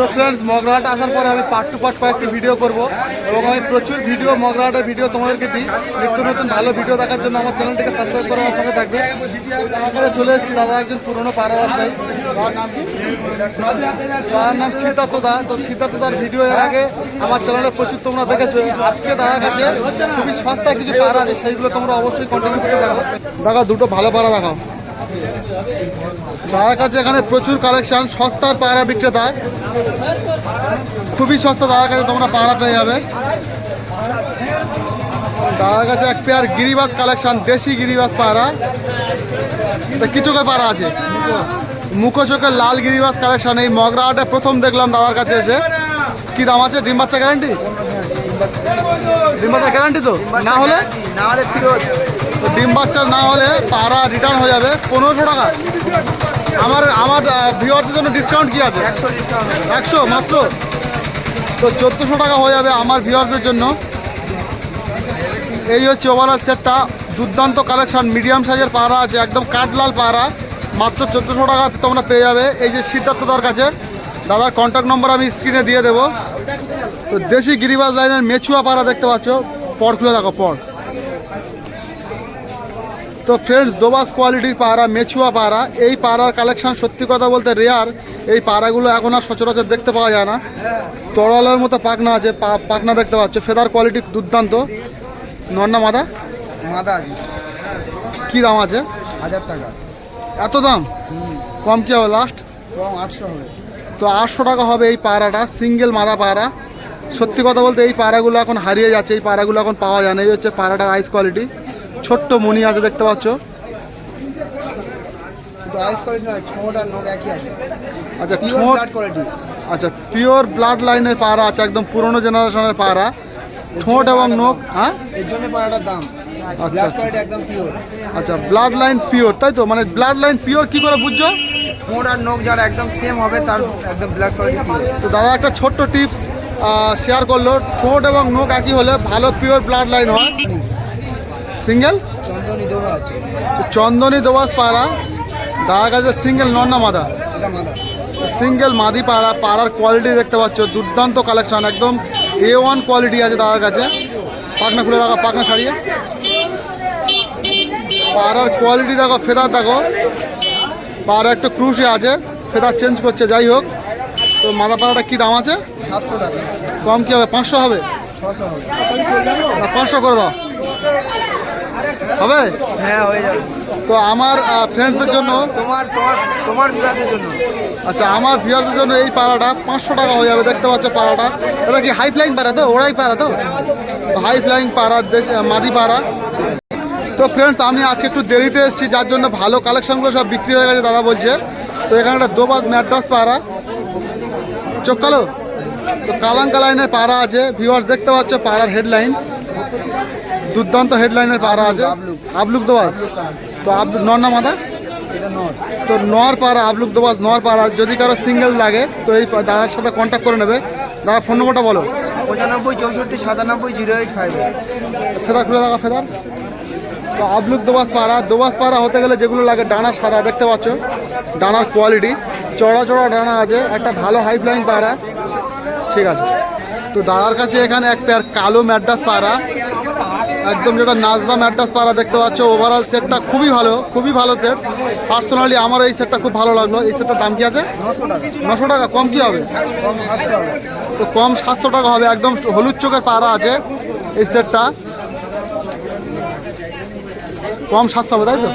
তো ফ্রেন্ডস মগরাহাট আসার পরে আমি পার্ট টু পার্ট কয়েকটি ভিডিও করব এবং আমি প্রচুর ভিডিও মগরাহাটের ভিডিও তোমাদেরকে দিই। নিত্য নতুন ভালো ভিডিও দেখার জন্য আমার চ্যানেলটিকে সাবস্ক্রাইব করে আমার থাকবে। কাছে চলে এসেছি, দাদা একজন পুরনো ব্যবসায়ী তার নাম কি? তার নাম সিদ্ধার্থ দা। তো সিদ্ধার্থ দার ভিডিও এর আগে আমার চ্যানেলে প্রচুর তোমরা দেখেছ। আজকে দাদার কাছে খুবই সস্তা কিছু পাড়া আছে, সেইগুলো তোমরা অবশ্যই কন্টিনিউ করে দেখো। দেখো দুটো ভালো পাড়া দেখাও। দাদার কাছে এখানে প্রচুর কালেকশন সস্তার পায়রা বিক্রেতা। খুবই সস্তা দাদার কাছে তোমরা পায়রা পেয়ে যাবে। দাদার কাছে এক পেয়ার গিরিবাজ কালেকশন দেশি গিরিবাজ পায়রা। তা কি চোখের পায়রা আছে? মুখো চোখের লাল গিরিবাজ কালেকশন এই মগরাহাটে প্রথম দেখলাম দাদার কাছে এসে। কি দাম আছে? ডিম বাচ্চা গ্যারান্টি ডিম বাচ্চা গ্যারান্টি তো? না হলে? না হলে ফিরোজ ডিম বাচ্চার না হলে পাড়া রিটার্ন হয়ে যাবে। পনেরোশো টাকা। আমার আমার ভিওয়ারদের জন্য ডিসকাউন্ট কি আছে? একশো মাত্র? তো চোদ্দোশো টাকা হয়ে যাবে আমার ভিওয়ারদের জন্য। এই হচ্ছে ওভারঅল সেটটা দুর্দান্ত কালেকশন মিডিয়াম সাইজের পাহারা আছে একদম কাঠলাল পাহারা। মাত্র চোদ্দোশো টাকা তোমরা পেয়ে যাবে। এই যে সিটটা তো দার কাছে দাদার কন্ট্যাক্ট নম্বর আমি স্ক্রিনে দিয়ে দেবো। তো দেশি গিরিবাজ লাইনের মেছুয়া পাড়া দেখতে পাচ্ছ। পর খুলে দেখো পর। তো ফ্রেন্ডস দোবাস কোয়ালিটির পাড়া মেচুয়া পাড়া এই পাড়ার কালেকশন সত্যি কথা বলতে রেয়ার এই পাড়াগুলো এখন আর সচরাচর দেখতে পাওয়া যায় না। তরলের মতো পাখনা আছে পা- পাখনা দেখতে পাচ্ছ। ফেদার কোয়ালিটি দুর্দান্ত। নন্না মাদা? মাদা আছে। কি দাম আছে? হাজার টাকা। এত দাম? কম কি হবে লাস্ট কম আটশো হবে। তো আটশো টাকা হবে এই পাড়াটা সিঙ্গেল মাদা পাড়া সত্যি কথা বলতে এই পাড়াগুলো এখন হারিয়ে যাচ্ছে এই পাড়াগুলো এখন পাওয়া যায় না। এই হচ্ছে পাড়াটার আইস কোয়ালিটি ছোট্ট মনি আছে দেখতে পাচ্ছ। আচ্ছা পিওর ব্লাড আচ্ছা পিওর ব্লাড লাইনের পাড়া আছে একদম পুরনো জেনারেশনের পাড়া। ঠোঁট এবং নখ হ্যাঁ? এর জন্য পাড়াটার দাম। আচ্ছা, আচ্ছা। একদম পিওর আচ্ছা ব্লাড লাইন পিওর তাই তো? মানে ব্লাড লাইন পিওর কি করে বুঝছ? ঠোঁট আর নখ যার একদম সেম হবে তার একদম ব্লাড কোয়ালিটি তো দাদা একটা ছোট্ট টিপস শেয়ার করল। ঠোঁট এবং নখ একই হলে ভালো পিওর ব্লাড লাইন হয়। সিঙ্গেল? চন্দনী দোবাস পাড়া দাদার কাছে সিঙ্গেল নন এটা মাদা। সিঙ্গেল মাদি পাড়া পাড়ার কোয়ালিটি দেখতে পাচ্ছ দুর্দান্ত কালেকশন একদম এ ওয়ান কোয়ালিটি আছে দাদার কাছে। পাখনা খুলে রাখো পাখনা ছাড়িয়ে। পাড়ার কোয়ালিটি দেখো ফেদার দেখো। পাড়া একটু ক্রুশে আছে ফেদার চেঞ্জ করছে যাই হোক। তো মাদা পাড়াটা কী দাম আছে? সাতশো টাকা। কম কী হবে? পাঁচশো হবে? ছশো হবে। পাঁচশো করে দাও। হবে? হ্যাঁ হয়ে যাবে। তো আমার ফ্রেন্ডসদের জন্য তোমার তোমার তোমার দুরাতের জন্য। আচ্ছা আমার ভিউয়ারদের জন্য এই পাড়াটা পাঁচশো টাকা হয়ে যাবে দেখতে পাচ্ছ পাড়াটা। এটা কি হাই ফ্লাইং পাড়া তো? ওরাই পাড়া তো? হাই ফ্লাইং পাড়া দেশ মাদি পাড়া। তো ফ্রেন্ডস আমি আজকে একটু দেরিতে এসেছি যার জন্য ভালো কালেকশনগুলো সব বিক্রি হয়ে গেছে দাদা বলছে। তো এখানে একটা দোবাজ ম্যাড্রাস পাড়া। চোখ কালো? তো কালাঙ্কা লাইনের পাড়া আছে। ভিউয়ার্স দেখতে পাচ্ছ পাড়ার হেডলাইন দুর্দান্ত হেডলাইনের পাড়া আছে। আবলুক। দোবাজ তো আবলুক নন্না মাদা এটা তো নর পাড়া আবলুক দোবাস নর পাড়া যদি কারও সিঙ্গেল লাগে তো এই দাদার সাথে কন্ট্যাক্ট করে নেবে। দাদা ফোন নম্বরটা বলো। পঁচানব্বই চৌষট্টি সাতানব্বই জিরো এইট ফাইভ ফেদার খুলে দেখা ফেদার। তো আবলুক দোবাস পাড়া দোবাস পাড়া হতে গেলে যেগুলো লাগে ডানা সাদা দেখতে পাচ্ছ? ডানার কোয়ালিটি চড়া চড়া ডানা আছে একটা ভালো হাই ফ্লাইং পাড়া ঠিক আছে। তো দাদার কাছে এখানে এক পেয়ার কালো ম্যাড্রাস পাড়া একদম যেটা নাজরা ম্যাড্রাস পাড়া দেখতে পাচ্ছ ওভারঅল সেটটা খুবই ভালো খুবই ভালো সেট পার্সোনালি আমার এই সেটটা খুব ভালো লাগল। এই সেটটার দাম কি আছে? নশো টাকা। কম কি হবে? তো কম সাতশো টাকা হবে। একদম হলুদ চোখের পাড়া আছে এই সেটটা কম সাতশো হবে, তাই তো?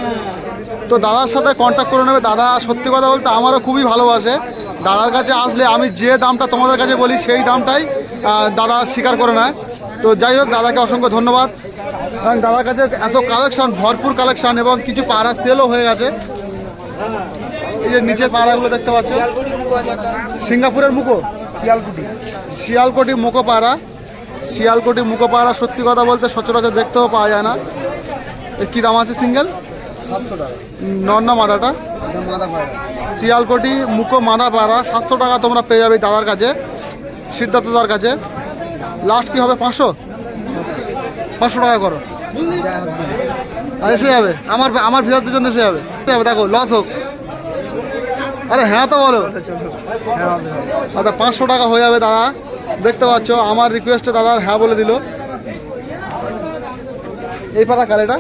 তো দাদার সাথে কন্ট্যাক্ট করে নেবে। দাদা সত্যি কথা বলতে আমারও খুবই ভালোবাসে। দাদার কাছে আসলে আমি যে দামটা তোমাদের কাছে বলি, সেই দামটাই দাদা স্বীকার করে নেয়। তো যাই হোক, দাদাকে অসংখ্য ধন্যবাদ। এবং দাদার কাছে এত কালেকশন ভরপুর কালেকশন এবং কিছু পাড়া সেলও হয়ে গেছে। এই যে নিচের পাড়াগুলো দেখতে পাচ্ছ। মুখো সিঙ্গাপুরের মুখো? শিয়ালকুটি। শিয়ালকোটি মুখোপাড়া। শিয়ালকোটি মুখোপাড়া সত্যি কথা বলতে সচরাচর দেখতেও পাওয়া যায় না। এর কী দাম আছে সিঙ্গেল? সাতশো টাকা। নন্না মাদাটা? মাদা শিয়ালকোটি মুখো মাদা পাড়া সাতশো টাকা তোমরা পেয়ে যাবে দাদার কাছে সিদ্ধার্থ দাদার কাছে। লাস্ট কি হবে? পাঁচশো? পাঁচশো টাকা করো। এসে যাবে আমার আমার ভিউয়ারদের জন্য এসে যাবে এসে যাবে দেখো লস হোক। আরে হ্যাঁ তো বলো। হবে হবে। আচ্ছা পাঁচশো টাকা হয়ে যাবে দাদা। দেখতে পাচ্ছ আমার রিকোয়েস্টে দাদা হ্যাঁ বলে দিল। এই পাড়া কার এটা?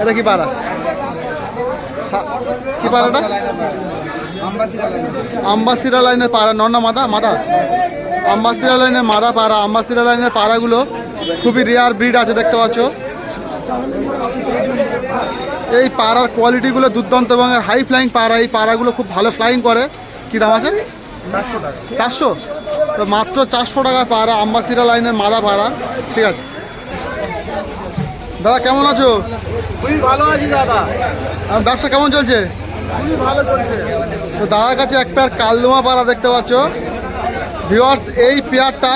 এটা কি পাড়া? কি পাড়াটা। আম্বাসিরা লাইনের পাড়া। নন্না মাদা মাদা আম্বাসিরা লাইনের মাদা পাড়া আম্বাসিরা লাইনের পাড়াগুলো খুবই রেয়ার ব্রিড আছে দেখতে পাচ্ছ। এই পাড়ার কোয়ালিটিগুলো দুর্দান্ত এবং হাই ফ্লাইং পাড়া এই পাড়াগুলো খুব ভালো ফ্লাইং করে। কী দাম আছে? চারশো টাকা। চারশো? তো মাত্র চারশো টাকা পাড়া আম্বাসিরা লাইনের মাদা পাড়া। ঠিক আছে। দাদা কেমন আছো? খুবই ভালো আছি দাদা। ব্যবসা কেমন চলছে? খুবই ভালো চলছে। তো দাদার কাছে এক পেয়ার কালদুমা পাড়া দেখতে পাচ্ছ। ভিওয়ার্স এই পেয়ারটা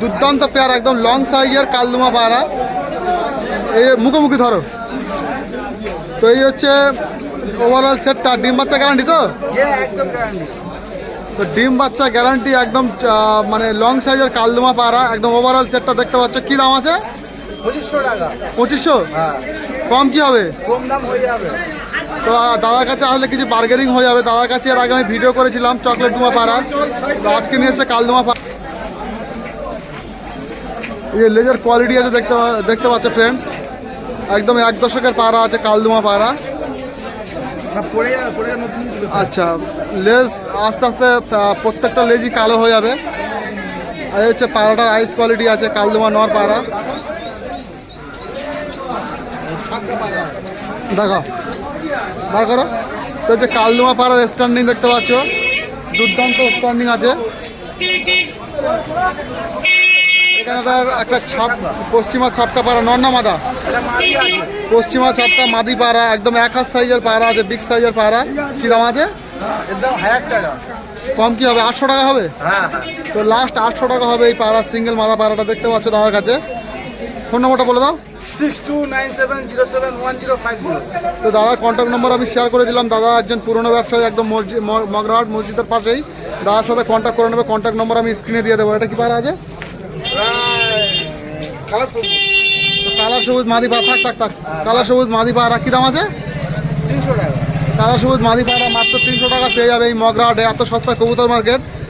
দুর্দান্ত পেয়ার একদম লং সাইজের কালদুমা পাড়া এই মুখোমুখি ধরো। তো এই হচ্ছে ওভারঅল সেটটা ডিম বাচ্চা গ্যারান্টি তো? একদম তো ডিম বাচ্চা গ্যারান্টি একদম মানে লং সাইজের কালদুমা পাড়া একদম ওভারঅল সেটটা দেখতে পাচ্ছ। কী দাম আছে? পঁচিশশো টাকা। পঁচিশশো? হ্যাঁ। কম কি হবে? কম দাম হয়ে যাবে। তো দাদার কাছে আসলে কিছু বার্গেনিং হয়ে যাবে। দাদার কাছে এর আগে আমি ভিডিও করেছিলাম চকলেট ডুমা পাড়া তো আজকে নিয়ে এসছে কালদুমা পাড়া এই লেজার কোয়ালিটি আছে দেখতে দেখতে পাচ্ছ ফ্রেন্ডস একদম এক দশকের পাড়া আছে কালদুমা পাড়া। আচ্ছা লেজ আস্তে আস্তে প্রত্যেকটা লেজই কালো হয়ে যাবে। আর এই হচ্ছে পাড়াটার আইস কোয়ালিটি আছে কালদুমা নর পাড়া। দেখো বার করো। তো হচ্ছে কালদুমা পাড়ার স্ট্যান্ডিং দেখতে পাচ্ছ। দুর্দান্ত স্ট্যান্ডিং আছে। এখানে তার একটা ছাপ পশ্চিমা ছাপটা পাড়া নন্না মাদা। পশ্চিমা ছাপটা মাদি পাড়া একদম এক হাত সাইজের পাড়া আছে বিগ সাইজের পাড়া। কী দাম আছে? কম কি হবে? আটশো টাকা হবে? হ্যাঁ হ্যাঁ। তো লাস্ট আটশো টাকা হবে এই পাড়া সিঙ্গেল মাদা পাড়াটা দেখতে পাচ্ছ দাদার কাছে। ফোন নম্বরটা বলে দাও। Six two nine seven zero seven one zero five zero তো দাদার কন্ট্যাক্ট নম্বর আমি শেয়ার করে দিলাম। দাদা একজন পুরনো ব্যবসায়ী একদম মসজিদ মগরাহাট মসজিদের পাশেই। দাদার সাথে কন্ট্যাক্ট করে নেবে। কন্ট্যাক্ট নম্বর আমি স্ক্রিনে দিয়ে দেবো। এটা কি পাড়া আছে? কালা সবুজ। মাদি পাড়া থাক থাক থাক। কালা সবুজ মাদি পাড়া কী দাম আছে? তিনশো টাকা। কালা সবুজ মাদি পাড়া মাত্র তিনশো টাকা পেয়ে যাবে এই মগরাহাটে। এত সস্তা কবুতর মার্কেট